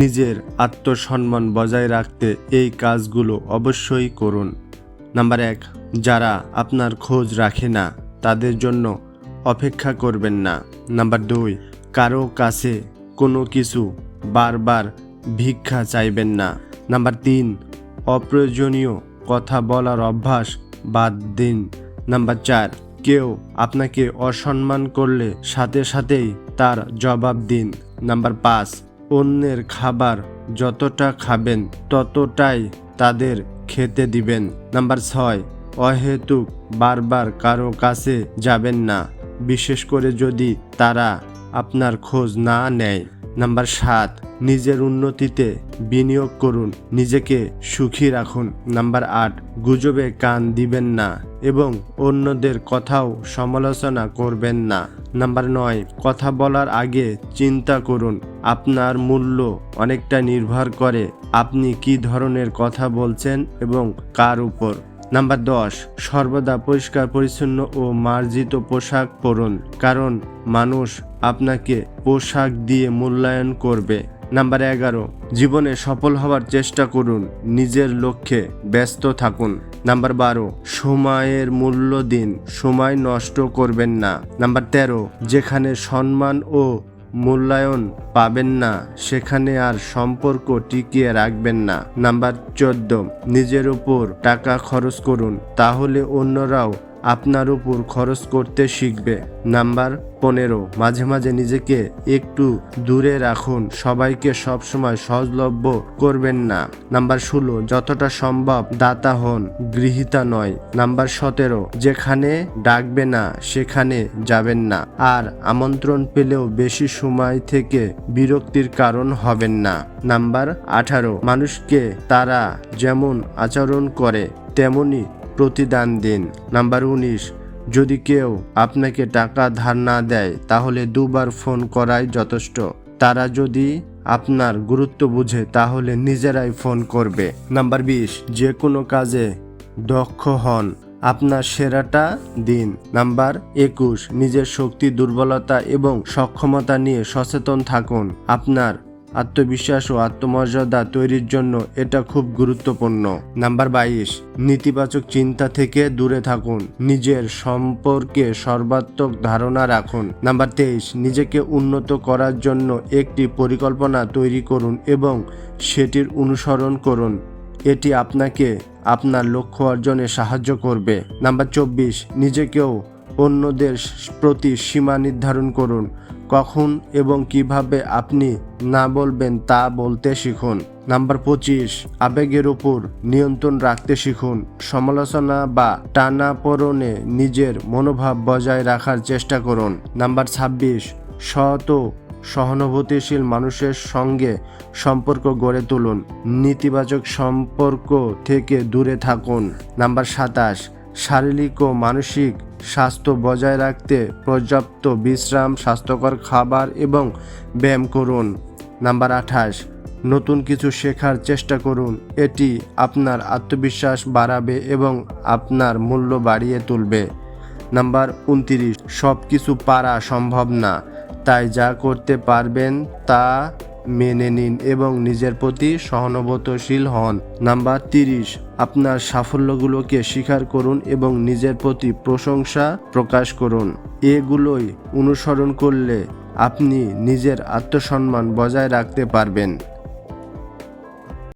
নিজের আত্মসম্মান বজায় রাখতে এই কাজগুলো অবশ্যই করুন। নাম্বার এক, যারা আপনার খোঁজ রাখে না, তাদের জন্য অপেক্ষা করবেন না। নাম্বার দুই, কারও কাছে কোনো কিছু বারবার ভিক্ষা চাইবেন না। নাম্বার তিন, অপ্রয়োজনীয় কথা বলার অভ্যাস বাদ দিন। নাম্বার চার, কেউ আপনাকে অসম্মান করলে সাথে সাথেই তার জবাব দিন। নাম্বার পাঁচ অন্যের খাবার যতটা খাবেন ততটাই তাদের খেতে দিবেন। নাম্বার ছয়, অহেতুক বারবার কারও কাছে যাবেন না, বিশেষ করে যদি তারা আপনার খোঁজ না নেয়। নাম্বার সাত নিজের উন্নতিতে বিনিয়োগ করুন, নিজেকে সুখী রাখুন। নাম্বার আট, গুজবে কান দিবেন না এবং অন্যদের কথাও সমালোচনা করবেন না। নাম্বার নয়, কথা বলার আগে চিন্তা করুন, আপনার মূল্য অনেকটা নির্ভর করে আপনি কি ধরনের কথা বলছেন এবং কার উপর। নাম্বার দশ, সর্বদা পরিষ্কার, পরিচ্ছন্ন ও মার্জিত পোশাক পরুন, কারণ মানুষ আপনাকে পোশাক দিয়ে মূল্যায়ন করবে। নাম্বার এগারো, জীবনে সফল হওয়ার চেষ্টা করুন, নিজের লক্ষ্যে ব্যস্ত থাকুন। নাম্বার বারো, সময়ের মূল্য দিন, সময় নষ্ট করবেন না। নাম্বার তেরো, যেখানে সম্মান ও মূল্যায়ন পাবেন না, সেখানে আর সম্পর্ক টিকিয়ে রাখবেন না। নাম্বার চোদ্দ, নিজের উপর টাকা খরচ করুন, তাহলে অন্যরাও আপনার উপর খরচ করতে শিখবে। নাম্বার পনেরো, মাঝে মাঝে নিজেকে একটু দূরে রাখুন। সবাইকে সবসময় সহজলভ্য করবেন না। নাম্বার ষোলো, যতটা সম্ভব দাতা হন, গৃহীতা নয়। নাম্বার সতেরো, যেখানে ডাকবে না, সেখানে যাবেন না। আর আমন্ত্রণ পেলেও বেশি সময় থেকে বিরক্তির কারণ হবেন না। নাম্বার আঠারো, মানুষকে তারা যেমন আচরণ করে তেমনি প্রতিদান দিন। নাম্বার উনিশ, যদি কেউ আপনাকে টাকা ধার না দেয়, তাহলে দুবার ফোন করাই যথেষ্ট। তারা যদি আপনার গুরুত্ব বুঝে, তাহলে নিজেরাই ফোন করবে। নাম্বার বিশ, যে কোনো কাজে দক্ষ হন। আপনার সেরাটা দিন। নাম্বার একুশ, নিজের শক্তি, দুর্বলতা এবং সক্ষমতা নিয়ে সচেতন থাকুন। আপনার আত্মবিশ্বাস ও আত্মমর্যাদা তৈরির জন্য এটা খুব গুরুত্বপূর্ণ। নাম্বার বাইশ, নেতিবাচক চিন্তা থেকে দূরে থাকুন। নিজের সম্পর্কে সর্বাত্মক ধারণা রাখুন। নাম্বার তেইশ, নিজেকে উন্নত করার জন্য একটি পরিকল্পনা তৈরি করুন এবং সেটির অনুসরণ করুন। এটি আপনাকে আপনার লক্ষ্য অর্জনে সাহায্য করবে। নাম্বার চব্বিশ, নিজেকেও অন্যদের প্রতি সীমা নির্ধারণ করুন। কখন এবং কীভাবে আপনি না বলবেন তা বলতে শিখুন। নাম্বার পঁচিশ, আবেগের উপর নিয়ন্ত্রণ রাখতে শিখুন। সমালোচনা বা টানাপোড়নে নিজের মনোভাব বজায় রাখার চেষ্টা করুন। নাম্বার ছাব্বিশ সত সহানুভূতিশীল মানুষের সঙ্গে সম্পর্ক গড়ে তুলুন। নেতিবাচক সম্পর্ক থেকে দূরে থাকুন। নাম্বার সাতাশ, শারীরিক ও মানসিক স্বাস্থ্য বজায় রাখতে পর্যাপ্ত বিশ্রাম, স্বাস্থ্যকর খাবার এবং ব্যায়াম করুন। নাম্বার আঠাশ, নতুন কিছু শেখার চেষ্টা করুন। এটি আপনার আত্মবিশ্বাস বাড়াবে এবং আপনার মূল্য বাড়িয়ে তুলবে। নাম্বার উনতিরিশ সব কিছু পারা সম্ভব না। তাই যা করতে পারবেন তা মেনে নিন এবং নিজের প্রতি সহানুভূতিশীল হন। নাম্বার তিরিশ, আপনার সাফল্যগুলোকে স্বীকার করুন এবং নিজের প্রতি প্রশংসা প্রকাশ করুন। এগুলোই অনুসরণ করলে আপনি নিজের আত্মসম্মান বজায় রাখতে পারবেন।